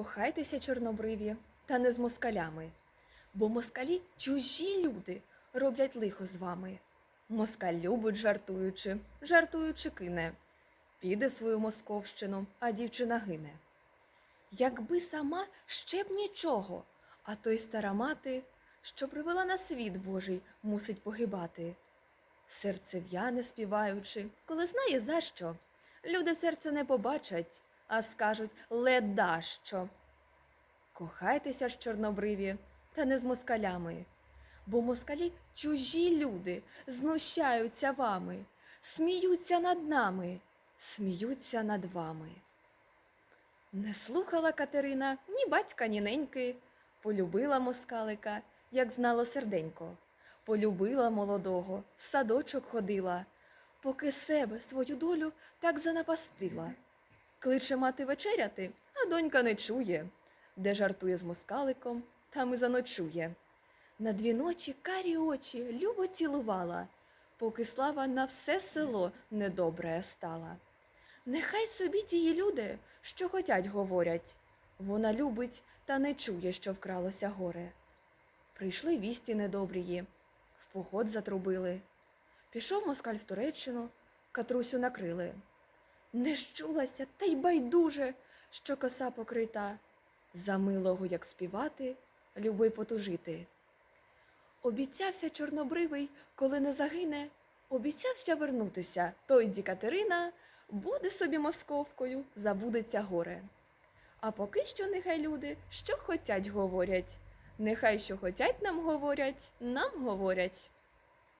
Кохайтеся, чорнобриві, та не з москалями, бо москалі чужі люди роблять лихо з вами. Москаль любить жартуючи, жартуючи кине. Піде свою московщину, а дівчина гине. Якби сама ще б нічого, а то й стара мати, що привела на світ Божий, мусить погибати. Серце в'яне співаючи, коли знає за що. Люди серце не побачать, а скажуть леда що. Кохайтеся ж, чорнобриві, та не з москалями, бо москалі чужі люди знущаються вами, сміються над нами, сміються над вами. Не слухала Катерина ні батька, ні неньки, полюбила москалика, як знало серденько, полюбила молодого, в садочок ходила, поки себе свою долю так занапастила. Кличе мати вечеряти, а донька не чує, де жартує з москаликом, там і заночує. На дві ночі карі очі любо цілувала, поки слава на все село недобре стала. Нехай собі тії люди, що хотять, говорять. Вона любить та не чує, що вкралося горе. Прийшли вісті недобрії, в поход затрубили. Пішов москаль в Туреччину, катрусю накрили. Не щулася, та й байдуже, що коса покрита. За милого, як співати, люби потужити. Обіцявся чорнобривий, коли не загине, обіцявся вернутися, той ді Катерина буде собі московкою, забудеться горе. А поки що нехай люди, що хотять, говорять. Нехай що хотять нам говорять, нам говорять.